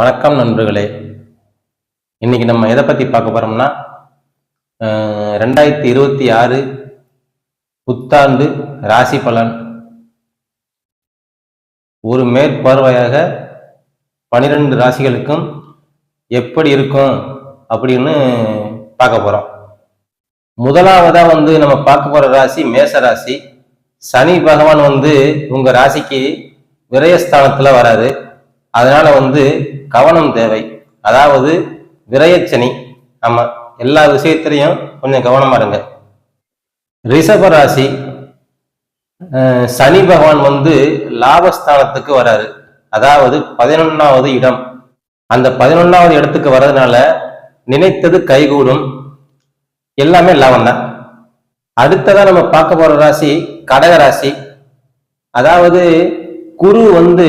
வணக்கம் நண்பர்களே. இன்னைக்கு நம்ம எதை பத்தி பார்க்க போறோம்னா ரெண்டாயிரத்தி இருபத்தி ஆறு புத்தாண்டு ராசி பலன். ஒரு மேற்பார்வையாக பனிரெண்டு ராசிகளுக்கும் எப்படி இருக்கும் அப்படின்னு பார்க்க போறோம். முதலாவதா வந்து நம்ம பார்க்க போற ராசி மேச ராசி. சனி பகவான் வந்து உங்க ராசிக்கு விரயஸ்தானத்துல வராது அதனால வந்து கவனம் தேவை. அதாவது விரயச்சனி. ஆமா எல்லா விஷயத்திலையும் கொஞ்சம் கவனமா இருங்க. ரிஷப ராசி சனி பகவான் வந்து லாபஸ்தானத்துக்கு வராரு. அதாவது பதினொன்னாவது இடம். அந்த பதினொன்னாவது இடத்துக்கு வர்றதுனால நினைத்தது கைகூடும். எல்லாமே லாபம் தான். அடுத்ததான் நம்ம பார்க்க போற ராசி கடக ராசி. அதாவது குரு வந்து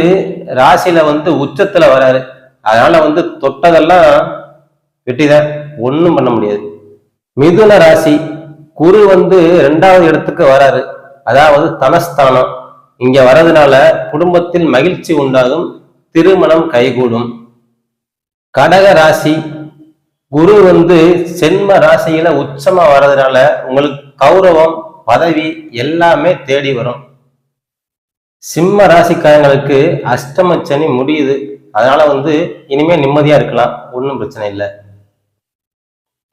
ராசியில வந்து உச்சத்துல வராரு. அதனால வந்து தொட்டதெல்லாம் வெட்டிதான் ஒன்றும் பண்ண முடியாது. மிதுன ராசி குரு வந்து ரெண்டாவது இடத்துக்கு வராரு. அதாவது தனஸ்தானம். இங்க வர்றதுனால குடும்பத்தில் மகிழ்ச்சி உண்டாகும் திருமணம் கைகூடும். கடக ராசி குரு வந்து சென்ம ராசியில உச்சமா வர்றதுனால உங்களுக்கு கௌரவம் பதவி எல்லாமே தேடி வரும். சிம்ம ராசிக்காரங்களுக்கு அஷ்டம சனி முடியுது. அதனால வந்து இனிமே நிம்மதியா இருக்கலாம். ஒன்றும் பிரச்சனை இல்லை.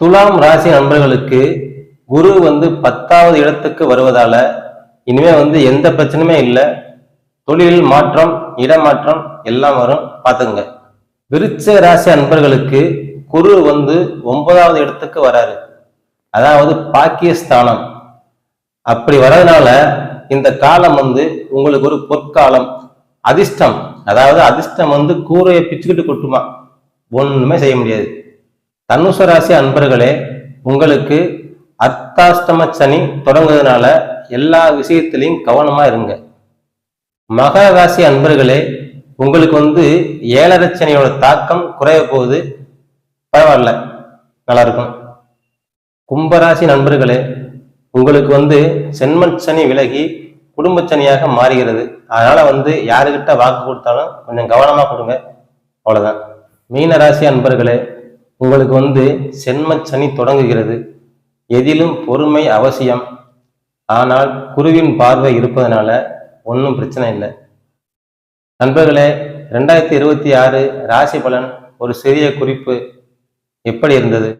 துலாம் ராசி நண்பர்களுக்கு குரு வந்து பத்தாவது இடத்துக்கு வருவதால இனிமே வந்து எந்த பிரச்சனையுமே இல்லை. தொழில் மாற்றம் இடமாற்றம் எல்லாம் வரும். பார்த்துங்க விருச்ச ராசி அன்பர்களுக்கு குரு வந்து ஒன்பதாவது இடத்துக்கு வராரு. அதாவது பாக்கியஸ்தானம். அப்படி வர்றதுனால இந்த காலம் வந்து உங்களுக்கு ஒரு பொற்காலம் அதிர்ஷ்டம். அதாவது அதிர்ஷ்டம் வந்து கூரையை பிச்சுக்கிட்டு கொட்டுமா? ஒன்றுமே செய்ய முடியாது. தனுசு ராசி அன்பர்களே உங்களுக்கு அர்த்தாஷ்டம சனி தொடங்குறதுனால எல்லா விஷயத்திலையும் கவனமா இருங்க. மகர ராசி அன்பர்களே உங்களுக்கு வந்து ஏழரை சனியோட தாக்கம் குறைய போகுது. பரவாயில்ல நல்லா இருக்கும். கும்பராசி நண்பர்களே உங்களுக்கு வந்து சென்மன் சனி விலகி குடும்ப சனியாக மாறுகிறது. அதனால வந்து யாருக்கிட்ட வாக்கு கொடுத்தாலும் கொஞ்சம் கவனமா கொடுங்க. அவ்வளவுதான். மீன ராசி அன்பர்களே உங்களுக்கு வந்து சென்ம சனி தொடங்குகிறது. எதிலும் பொறுமை அவசியம். ஆனால் குருவின் பார்வை இருப்பதனால ஒன்றும் பிரச்சனை இல்லை. நண்பர்களே ரெண்டாயிரத்தி இருபத்தி ஆறு ராசி பலன் ஒரு சிறிய குறிப்பு எப்படி இருந்தது?